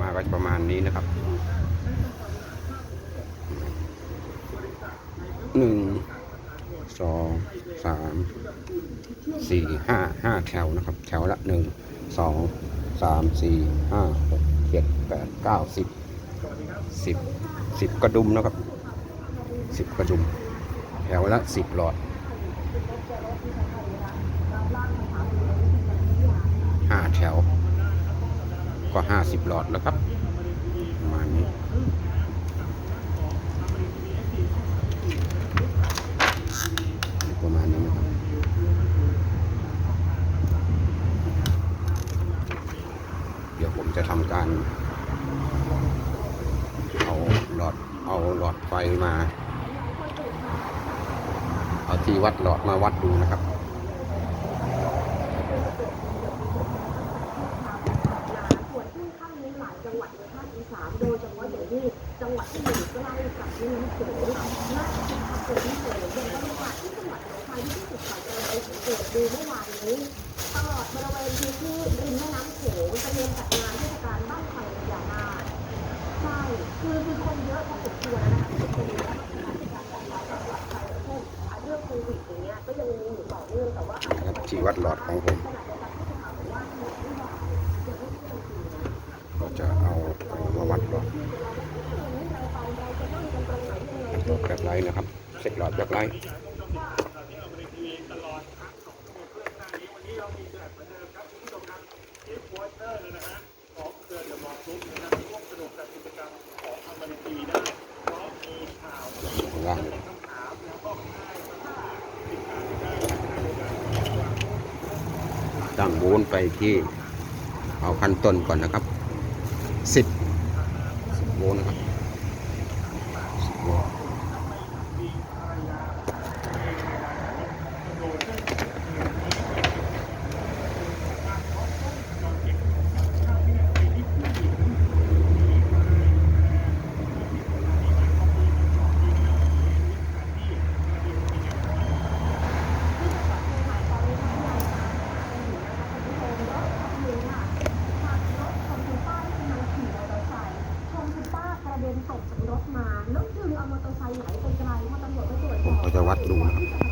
มาก็จะประมาณนี้นะครับหนึ่งสองสามสี่ห้าห้าแถวนะครับ แถวละหนึ่งสองสามสี่ห้าหกเจ็ดแปดเก้าสิบสิบสิบกระดุมนะครับสิบกระดุม แถวละสิบหลอดห้าแถว ก็ห้าสิบหลอดแล้วครับประมาณนี้ประมาณนี้นะครับเดี๋ยวผมจะทำการ เอาหลอดเอาหลอดไฟมา เอาที่วัดหลอดมาวัดดูนะครับ ส่วนที่ข้างนี้หลายจังหวัดในภาคอีสานโดย เฉพาะอย่จังหวัดที่อยู่ใกล้กับแม่น้ำโขงน่าจะเป็นภาคที่เกิดอย่างบรรยากาศที่จังหวัดหนองคายที่สุดสายเรไปเกตดูเมื่อวานนี้ตลอดบริเวณพื้นที่ริมแม่น้ำโขงเตรียมจัดงานเทศกาลบ้างไฟพญานาใช่คือคือคนเยอะพอสมควรนะคะที่เป็นแล้วก็เป็นการจัดงานแบบไฟเช่นเรื่องโควิดอย่างเงี้ยก็ยังมีอยู่ต่อเนื่องแต่ว่าที่วัดหลอดของผม ก็จะเอาเอามาวัดหลอด ตัวแคบไลท์นะครับเช็คหลอดแบ็คไลท์ล่างตั้งโวลต์ไปที่เอาขั้นต้นก่อนนะครับสิบสิบโวลต์นะครับสิบโวลต์ผมก็จะวัดดูนะครับ มีภาพจากกล้องวงจรปิดนะคะในพื้ เราจะวัดดูนะคนขับ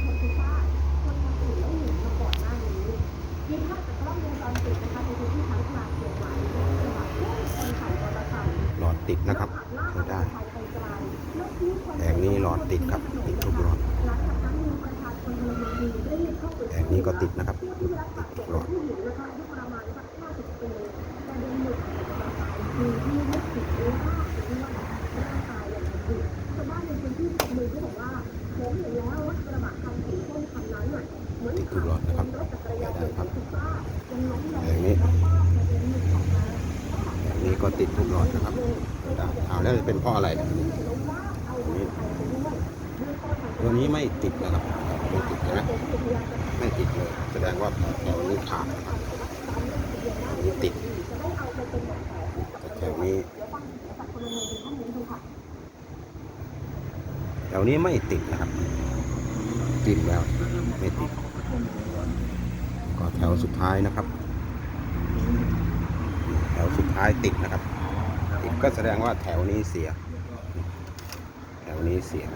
หลอดติดนะครับใช้ได้แผงนี้หลอดติดครับ ติดทุกหลอดแผงนี้ก็ติดนะครับ ติดทุกหลอด ติดทุกหลอดนะครับใช้ได้ครับแผงนี้แผงนี้ก็ติดทุกหลอดนะครับใช้ได้เอาแล้วจะเป็นเพราะอะไรนี่ยอันนี้ตัวนี้ไม่ติดนะครับไม่ติดนะไม่ติดเลย แสดงว่าแถวนี้ขาดนะครับนนี้ติดแต่แถวนี้แถว นี้ไม่ติดนะครับ ติดแล้วไม่ติดก็แถวสุดท้ายนะครับ แถวสุดท้ายติดนะครับ ติดก็แสดงว่าแถวนี้เสีย แถวนี้เสีย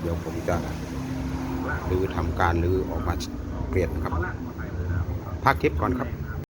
เดี๋ยวผมจะรื้อทำการรื้อออกมาเปลี่ยนครับพักคลิปก่อนครับ